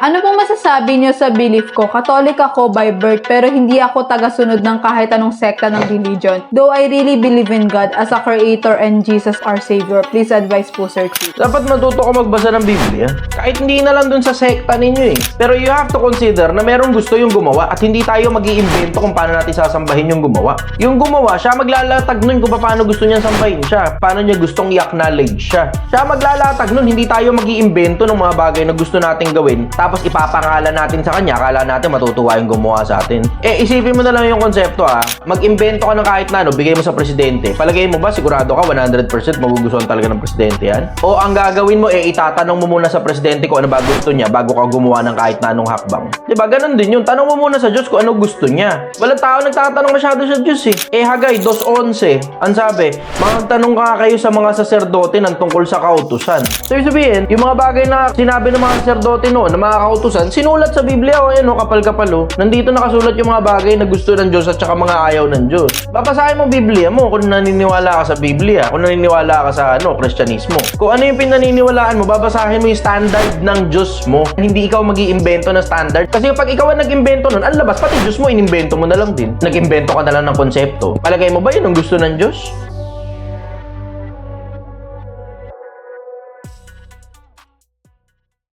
Ano pong masasabi niyo sa belief ko? Katolik ako by birth pero hindi ako tagasunod ng kahit anong sekta ng religion. Though I really believe in God as a creator and Jesus our Savior. Please advise po Sir Chief. Dapat matuto ko magbasa ng Biblia. Kahit hindi na lang dun sa sekta ninyo eh. Pero you have to consider na merong gusto yung gumawa at hindi tayo mag iimbento kung paano natin sasambahin yung gumawa. Yung gumawa, siya maglalatag nun kung paano gusto niya sambahin siya. Paano niya gustong i-acknowledge siya. Siya maglalatag nun, hindi tayo mag iimbento ng mga bagay na gusto nating gawin. Tapos ipapangalan natin sa kanya, akala natin matutuwa yung gumawa sa atin. Eh, isipin mo na lang yung konsepto ah. Mag-imbento ka ng kahit na ano, bigay mo sa presidente. Palagay mo ba, sigurado ka 100% magugustuhan talaga ng presidente yan? O ang gagawin mo, eh, itatanong mo muna sa presidente kung ano ba gusto niya bago ka gumawa ng kahit na anong hakbang. ba Ganon din yun. Tanong mo muna sa Diyos kung ano gusto niya. Walang tao nagtatanong masyado sa Diyos eh. Eh, Hagay, 2.11. Ang sabi, magtanong ka kayo sa mga saserdote ng tungkol sa kautusan. So, ibig sabihin, yung mga bagay na sinabi ng mga saserdote noon, ng mga kautusan, sinulat sa Biblia o yan o, kapal-kapal o. Nandito nakasulat yung mga bagay na gusto ng Diyos at saka mga ayaw ng Diyos. Babasahin mo Biblia mo kung naniniwala ka sa Biblia, kung naniniwala ka sa ano, Kristyanismo. Kung ano yung pinaniniwalaan mo, babasahin mo yung standard ng Diyos mo. Hindi ikaw mag iimbento ng standard. Kasi pag ikaw ang nag-imbento nun, ang labas, pati Diyos mo, inimbento mo na lang din. Nag-imbento ka na lang ng konsepto. Palagay mo ba yun ang gusto ng Diyos?